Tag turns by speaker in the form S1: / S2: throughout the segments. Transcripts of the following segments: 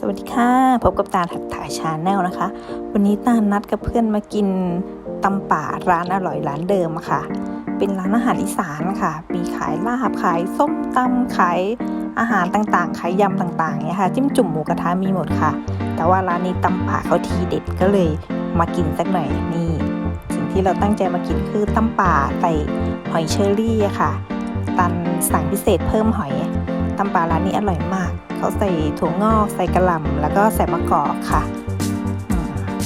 S1: สวัสดีค่ะพบกับตาลหัดถ่ายชาแนลนะคะ วันนี้ตานัดกับเพื่อนมากินตำป่าร้านอร่อยร้านเดิมอะค่ะ เป็นร้านอาหารอีสานค่ะ มีขายลาบขายส้มตำขายอาหารต่างๆขายยำต่างๆเนี่ยค่ะ จิ้มจุ่มหมูกระทะมีหมดค่ะ แต่ว่าร้านนี้ตำป่าเขาทีเด็ดก็เลยมากินสักหน่อยนี่สิ่งที่เราตั้งใจมากินคือตำป่าใส่หอยเชอรี่ค่ะ ตันสั่งพิเศษเพิ่มหอย ตำป่าร้านนี้อร่อยมาก เขาใส่ถั่วงอก ใส่กระหล่ำแล้วก็ใส่มะกอกค่ะ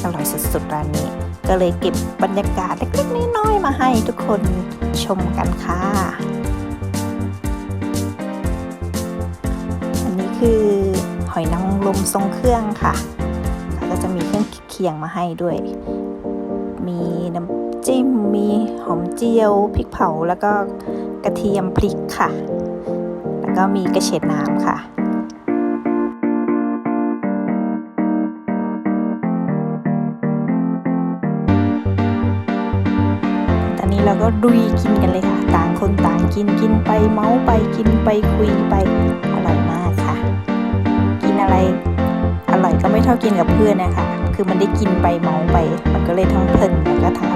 S1: ออร่อยสุดๆร้านนี้ ก็เลยเก็บบรรยากาศเล็กๆน้อยๆมาให้ทุกคนชมกันค่ะ อันนี้คือหอยนางรมทรงเครื่องค่ะเขาก็จะมีเครื่องเคียงมาให้ด้วย มีน้ำจิ้ม มีหอมเจียว พริกเผาแล้วก็กระเทียมพริกค่ะ ก็มีกระเฉดน้ำค่ะตอนนี้เราก็ดุยกินกันเลยค่ะ ต่างคนต่างกินกินไปเมาไปกินไปคุยไปอร่อยมากค่ะ กินอะไรอร่อยก็ไม่เท่ากินกับเพื่อนนะคะ คือมันได้กินไปเมาไป มันก็เลยทั้งเพลินแล้วก็ทั้ง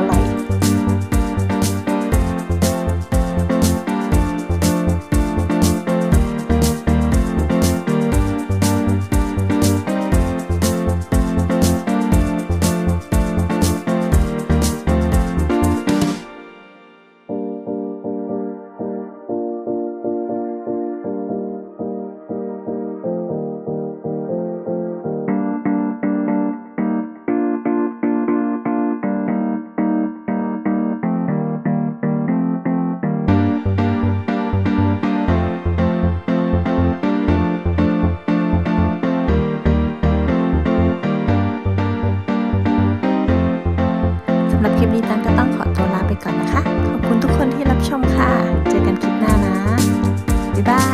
S1: ก่อนนะคะ ขอบคุณทุกคนที่รับชมค่ะ เจอกันคลิปหน้านะ บ๊ายบาย